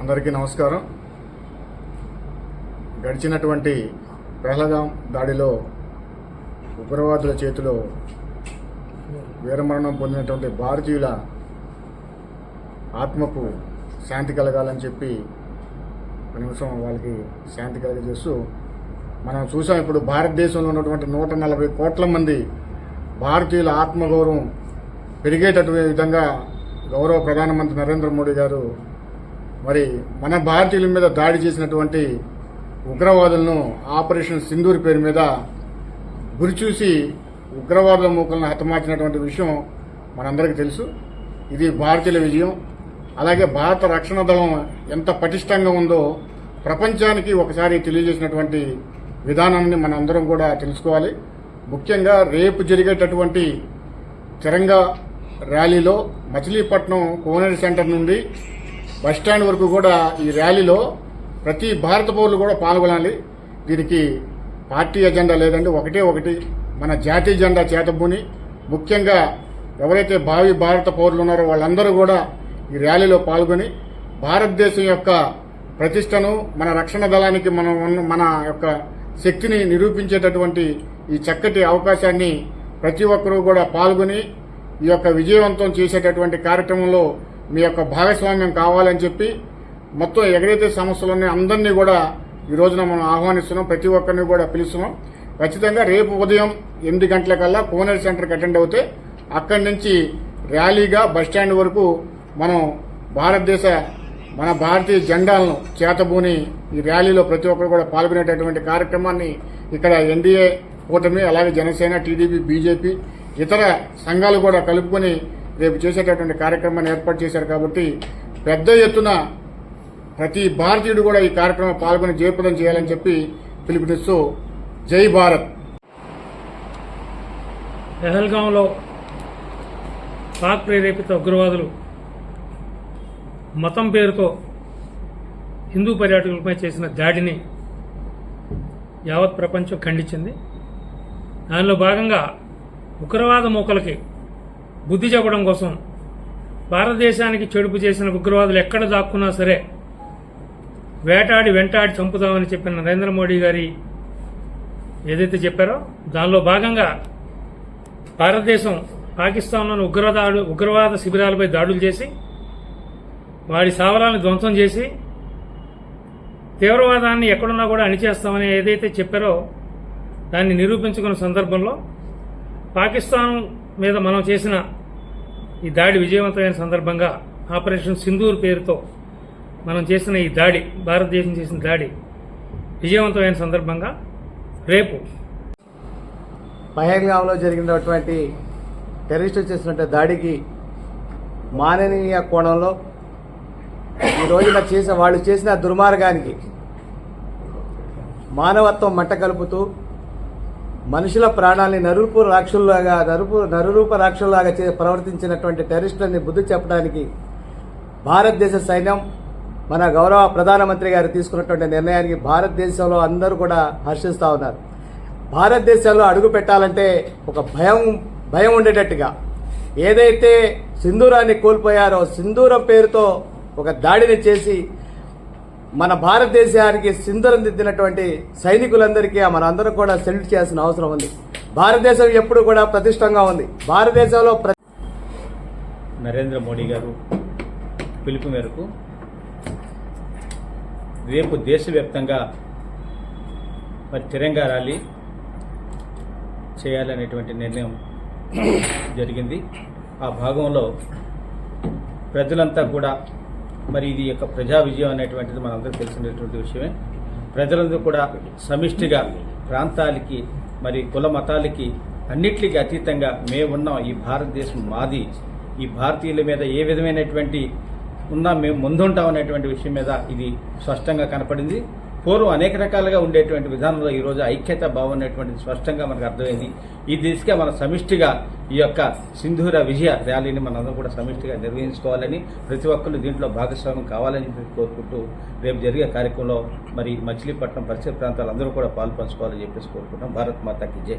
అందరికీ నమస్కారం. గడిచినటువంటి పెహలగాం దాడిలో ఉగ్రవాదుల చేతిలో వీరమరణం పొందినటువంటి భారతీయుల ఆత్మకు శాంతి కలగాలని చెప్పి ఒక నిమిషం వాళ్ళకి శాంతి కలిగజేస్తూ మనం చూసాం ఇప్పుడు భారతదేశంలో ఉన్నటువంటి నూట నలభై కోట్ల మంది భారతీయుల ఆత్మగౌరవం పెరిగేటటువంటి విధంగా గౌరవ ప్రధానమంత్రి నరేంద్ర మోడీ గారు మరి మన భారతీయుల మీద దాడి చేసినటువంటి ఉగ్రవాదులను ఆపరేషన్ సింధూర్ పేరు మీద గురిచూసి ఉగ్రవాదుల మూకలను హతమార్చినటువంటి విషయం మనందరికీ తెలుసు. ఇది భారతీయుల విజయం. అలాగే భారత రక్షణ దళం ఎంత పటిష్టంగా ఉందో ప్రపంచానికి ఒకసారి తెలియజేసినటువంటి విధానాన్ని మనందరం కూడా తెలుసుకోవాలి. ముఖ్యంగా రేపు జరిగేటటువంటి తిరంగా ర్యాలీలో మచిలీపట్నం కోనేరు సెంటర్ నుండి బస్టాండ్ వరకు కూడా ఈ ర్యాలీలో ప్రతి భారత పౌరులు కూడా పాల్గొనాలి. దీనికి పార్టీ ఎజెండా లేదండి. ఒకటే ఒకటి. మన జాతీయ జెండా చేతబూని ముఖ్యంగా ఎవరైతే భావి భారత పౌరులు ఉన్నారో వాళ్ళందరూ కూడా ఈ ర్యాలీలో పాల్గొని భారతదేశం యొక్క ప్రతిష్టను మన రక్షణ దళానికి మనం ఉన్న- మన యొక్క శక్తిని నిరూపించేటటువంటి ఈ చక్కటి అవకాశాన్ని ప్రతి ఒక్కరూ కూడా పాల్గొని ఈ యొక్క విజయవంతం చేసేటటువంటి కార్యక్రమంలో మీ యొక్క భాగస్వామ్యం కావాలని చెప్పి మొత్తం ఎగరైతే సమస్యలు ఉన్నాయో అందరినీ కూడా ఈ రోజున మనం ఆహ్వానిస్తున్నాం. ప్రతి ఒక్కరిని కూడా పిలుస్తున్నాం. ఖచ్చితంగా రేపు ఉదయం ఎనిమిది గంటలకల్లా కోనేరు సెంటర్కి అటెండ్ అవుతే అక్కడి నుంచి ర్యాలీగా బస్టాండ్ వరకు మనం భారతదేశ మన భారతీయ జెండాలను చేతబూని ఈ ర్యాలీలో ప్రతి ఒక్కరు కూడా పాల్గొనేటటువంటి కార్యక్రమాన్ని ఇక్కడ ఎన్డీఏ కూటమి అలాగే జనసేన టీడీపీ బీజేపీ ఇతర సంఘాలు కూడా కలుపుకొని రేపు చేసేటటువంటి కార్యక్రమాన్ని ఏర్పాటు చేశారు కాబట్టి పెద్ద ఎత్తున ప్రతి భారతీయుడు కూడా ఈ కార్యక్రమం పాల్గొని జయప్రదం చేయాలని చెప్పి పిలుపునిస్తూ జై భారత్. పెహల్గాంలో పాక్ ప్రేరేపిత ఉగ్రవాదులు మతం పేరుతో హిందూ పర్యాటకులపై చేసిన దాడిని యావత్ ప్రపంచం ఖండించింది. దానిలో భాగంగా ఉగ్రవాద మూకలకి బుద్ధి చెప్పడం కోసం భారతదేశానికి చెడుపు చేసిన ఉగ్రవాదులు ఎక్కడ దాక్కున్నా సరే వేటాడి వెంటాడి చంపుతామని చెప్పిన నరేంద్ర మోడీ గారి ఏదైతే చెప్పారో దానిలో భాగంగా భారతదేశం పాకిస్తాన్లోని ఉగ్రదాడు ఉగ్రవాద శిబిరాలపై దాడులు చేసి వాడి సావరాలను ధ్వంసం చేసి తీవ్రవాదాన్ని ఎక్కడున్నా కూడా అణిచేస్తామని ఏదైతే చెప్పారో దాన్ని నిరూపించుకున్న సందర్భంలో పాకిస్తాన్ మీద మనం చేసిన ఈ దాడి విజయవంతమైన సందర్భంగా ఆపరేషన్ సింధూర్ పేరుతో మనం చేసిన ఈ దాడి భారతదేశం చేసిన దాడి విజయవంతమైన సందర్భంగా రేపు పహల్గాంలో జరిగినటువంటి టెర్రరిస్టులు చేసినటువంటి దాడికి మాననీయ కోణంలో ఈ రోజున చేసిన వాళ్ళు చేసిన దుర్మార్గానికి మానవత్వం మట్ట కలుపుతూ మనుషుల ప్రాణాలని నరుపు రాక్షుల్లాగా నరుపు నరురూప రాక్షుల్లాగా చే ప్రవర్తించినటువంటి టెర్రరిస్టులని బుద్ధి చెప్పడానికి భారతదేశ సైన్యం మన గౌరవ ప్రధానమంత్రి గారు తీసుకున్నటువంటి నిర్ణయానికి భారతదేశంలో అందరూ కూడా హర్షిస్తూ ఉన్నారు. భారతదేశంలో అడుగు పెట్టాలంటే ఒక భయం భయం ఉండేటట్టుగా. ఏదైతే సింధూరాన్ని కోల్పోయారో సింధూరం పేరుతో ఒక దాడిని చేసి మన భారతదేశానికి సింధూరం దిద్దినటువంటి సైనికులందరికీ మనందరం కూడా సెల్యూట్ చేయాల్సిన అవసరం ఉంది. భారతదేశం ఎప్పుడు కూడా ప్రతిష్టంగా ఉంది. భారతదేశంలో ప్ర నరేంద్ర మోడీ గారు పిలుపు మేరకు రేపు దేశవ్యాప్తంగా మరి తిరంగా ర్యాలీ చేయాలనేటువంటి నిర్ణయం జరిగింది. ఆ భాగంలో ప్రజలంతా కూడా మరి ఇది యొక్క ప్రజా విజయం అనేటువంటిది మనందరికీ తెలిసినటువంటి విషయమే. ప్రజలందరూ కూడా సమిష్టిగా ప్రాంతాలకి మరి కుల మతాలకి అన్నిటికీ అతీతంగా మేమున్నాం ఈ భారతదేశం మాది. ఈ భారతీయుల మీద ఏ విధమైనటువంటి ఉన్నా మేము ముందుంటాం అనేటువంటి విషయం మీద ఇది స్పష్టంగా కనపడింది. పూర్వం అనేక రకాలుగా ఉండేటువంటి విధానంలో ఈరోజు ఐక్యత భావం స్పష్టంగా మనకు అర్థమైంది. ఈ దిశగా మన సమిష్టిగా ఈ యొక్క సింధూర విజయ ర్యాలీని మనందరం కూడా సమిష్టిగా నిర్వహించుకోవాలని ప్రతి ఒక్కరు దీంట్లో భాగస్వామ్యం కావాలని కోరుకుంటూ రేపు జరిగే కార్యక్రమంలో మరి మచిలీపట్నం పరిసర ప్రాంతాలు అందరూ కూడా పాల్పంచుకోవాలని చెప్పేసి కోరుకుంటాం భారత్ మాతాకి జై.